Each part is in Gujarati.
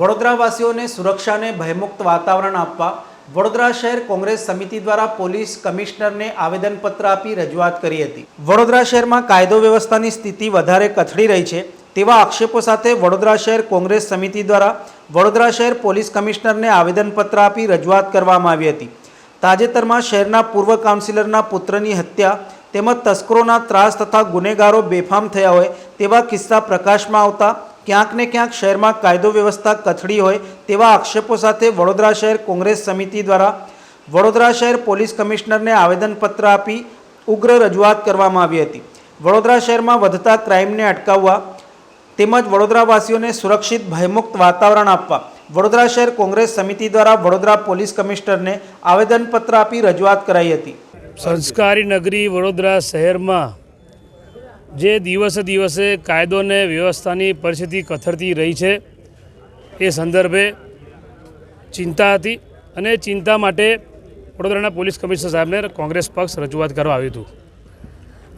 વડોદરાવાસીઓને સુરક્ષાને ભયમુક્ત વાતાવરણ આપવા વડોદરા શહેર કોંગ્રેસ સમિતિ દ્વારા પોલીસ કમિશનરને આવેદનપત્ર આપી રજૂઆત કરી હતી. વડોદરા શહેરમાં કાયદો વ્યવસ્થાની સ્થિતિ વધારે કથળી રહી છે તેવા આક્ષેપો સાથે વડોદરા શહેર કોંગ્રેસ સમિતિ દ્વારા વડોદરા શહેર પોલીસ કમિશનરને આવેદનપત્ર આપી રજૂઆત કરવામાં આવી હતી. તાજેતરમાં શહેરના પૂર્વ કાઉન્સિલરના પુત્રની હત્યા તેમજ તસ્કરોના ત્રાસ તથા ગુનેગારો બેફામ થયા હોય તેવા કિસ્સા પ્રકાશમાં આવતા ક્યાંક ને ક્યાંક શહેરમાં કાયદો વ્યવસ્થા કથળી હોય તેવા આક્ષેપો સાથે વડોદરા શહેર કોંગ્રેસ સમિતિ દ્વારા વડોદરા શહેર પોલીસ કમિશનરને આવેદનપત્ર આપી ઉગ્ર રજૂઆત કરવામાં આવી હતી. વડોદરા શહેરમાં વધતા ક્રાઇમને અટકાવવા તેમજ વડોદરાવાસીઓને સુરક્ષિત ભયમુક્ત વાતાવરણ આપવા વડોદરા શહેર કોંગ્રેસ સમિતિ દ્વારા વડોદરા પોલીસ કમિશનરને આવેદનપત્ર આપી રજૂઆત કરાઈ હતી. સંસ્કારી નગરી વડોદરા શહેરમાં જે દિવસે દિવસે કાયદો અને વ્યવસ્થાની પરિસ્થિતિ કથળતી રહી છે, એ સંદર્ભે ચિંતા હતી અને ચિંતા માટે વડોદરાના પોલીસ કમિશનર સાહેબને કોંગ્રેસ પક્ષ રજૂઆત કરવા આવ્યું હતું.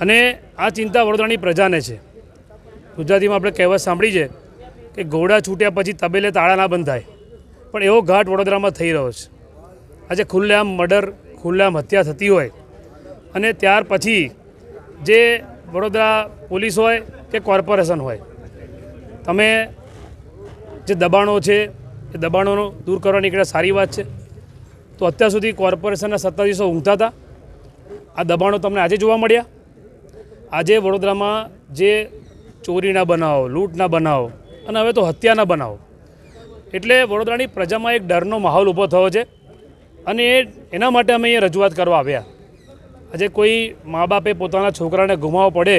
અને આ ચિંતા વડોદરાની પ્રજાને છે. ગુજરાતીમાં આપણે કહેવત સાંભળી છે કે ઘોડા છૂટ્યા પછી તબેલે તાળા ના બંધ થાય પણ એવો ઘાટ વડોદરામાં થઈ રહ્યો છે. આજે ખુલ્લેઆમ મર્ડર, ખુલ્લેઆમ હત્યા થતી હોય અને ત્યાર પછી જે વડોદરા પોલીસ હોય કે કોર્પોરેશન હોય, તમે જે દબાણો છે, એ દબાણોનો દૂર કરવા નીકળ્યા સારી વાત છે. તો અત્યાર સુધી કોર્પોરેશનના સત્તાધીશો ઊંઘતા હતા. આ દબાણો તમને આજે જોવા મળ્યા. આજે વડોદરામાં જે ચોરીના બનાવો, લૂંટના બનાવો અને હવે તો હત્યાના બનાવો, એટલે વડોદરાની પ્રજામાં એક ડરનો માહોલ ઊભો થયો છે અને એ એના માટે અમે અહીંયા રજૂઆત કરવા આવ્યા. આજે કોઈ મા બાપે પોતાના છોકરાને ગુમાવવો પડે,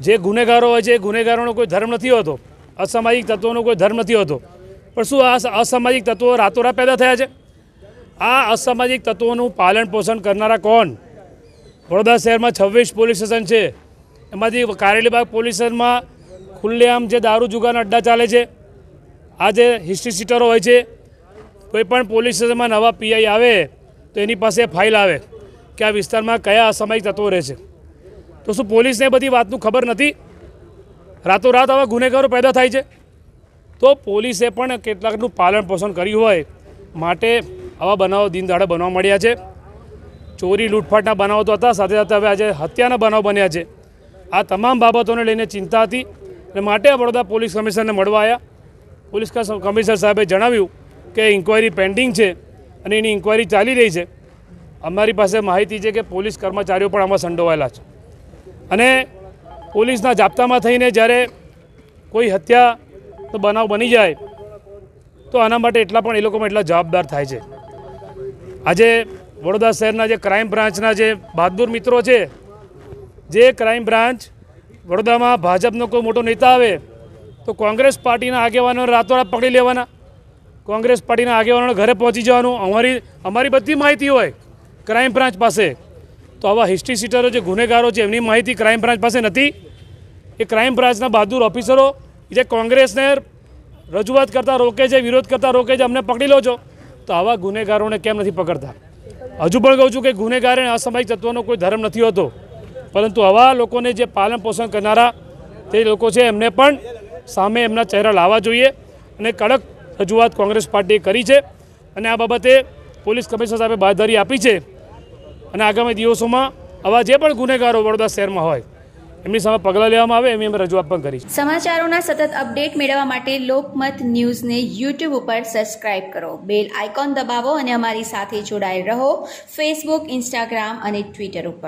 જે ગુનેગારો હોય છે, એ ગુનેગારોનો કોઈ ધર્મ નથી હોતો. અસામાજિક તત્વોનો કોઈ ધર્મ નથી હોતો. પણ શું આ અસામાજિક તત્વો રાતોરાત પેદા થયા છે? આ અસામાજિક તત્વોનું પાલન પોષણ કરનારા કોણ? વડોદરા શહેરમાં છવ્વીસ પોલીસ સ્ટેશન છે. એમાંથી કારેલીબાગ પોલીસ સ્ટેશનમાં ખુલ્લેઆમ જે દારૂ જુગાના અડ્ડા ચાલે છે, આ જે હિસ્ટ્રી સીટરો હોય છે, કોઈ પણ પોલીસ સ્ટેશનમાં નવા પીઆઈ આવે, તો એની પાસે ફાઇલ આવે. કે આ વિસ્તારમાં કયા અસામાયિક તત્વો રહે છે? તો શું પોલીસને બધી વાતનું ખબર નથી? રાતોરાત આવા ગુનેગારો પેદા થાય છે? તો પોલીસે પણ કેટલાકનું પાલન પોષણ કર્યું હોય માટે આવા બનાવો દિન દાડે બનવા મળ્યા છે. ચોરી લૂંટફાટના બનાવો તો હતા, સાથે સાથે હવે આજે હત્યાના બનાવ બન્યા છે. આ તમામ બાબતોને લઈને ચિંતા હતી અને માટે વડોદરા પોલીસ કમિશનરને મળવા આવ્યા પોલીસ કમિશનર સાહેબે જણાવ્યું કે ઇન્કવાયરી પેન્ડિંગ છે અને એની ઇન્કવાયરી ચાલી રહી છે. અમારી પાસે માહિતી છે કે પોલીસ કર્મચારીઓ પણ આમાં સંડોવાયેલા છે. અને પોલીસના જાપ્તામાં થઈને જ્યારે કોઈ હત્યાનો બનાવ બની જાય, તો આના માટે એટલા પણ એ લોકોમાં એટલા જવાબદાર થાય છે. આજે વડોદરા શહેરના જે ક્રાઇમ બ્રાન્ચના જે બહાદુર મિત્રો છે, જે ક્રાઇમ બ્રાન્ચ વડોદરામાં ભાજપનો કોઈ મોટો નેતા આવે, તો કોંગ્રેસ પાર્ટીના આગેવાનો રાતોરાત પકડી લેવાના. કોંગ્રેસ પાર્ટીના આગેવાનોને ઘરે પહોંચી જવાનું. અમારી અમારી બધી માહિતી હોય. ક્રાઇમ બ્રાન્ચ પાસે. તો આવા હિસ્ટ્રી સીટરો જે ગુનેગારો છે, એમની માહિતી ક્રાઇમ બ્રાન્ચ પાસે નથી. એ ક્રાઇમ બ્રાન્ચના બહાદુર ઓફિસરો જે કોંગ્રેસને રજૂઆત કરતાં રોકે છે, વિરોધ કરતાં રોકે છે, અમને પકડી લો છો. તો આવા ગુનેગારોને કેમ નથી પકડતા? હજુ પણ કહું છું કે ગુનેગાર અને અસામાજિક તત્વોનો કોઈ ધર્મ નથી હોતો. પરંતુ આવા લોકોને જે પાલન પોષણ કરનારા તે લોકો છે, એમને પણ સામે એમના ચહેરા લાવવા જોઈએ અને કડક રજૂઆત કોંગ્રેસ પાર્ટીએ કરી છે. અને આ બાબતે પોલીસ કમિશનર સાહેબે બાંયધરી આપી છે. અને આગામી દિવસોમાં આવા જે પણ ગુનેગારો વડોદરા શહેરમાં હોય, એમની સામે પગલાં લેવામાં આવે, એમની અમે રજૂઆત પણ કરી સમાચારોના સતત અપડેટ મેળવવા માટે લોકમત ન્યૂઝને યુટ્યુબ ઉપર સબસ્ક્રાઇબ કરો. બેલ આઇકોન દબાવો અને અમારી સાથે જોડાયેલ રહો ફેસબુક, ઇન્સ્ટાગ્રામ અને ટ્વિટર ઉપર.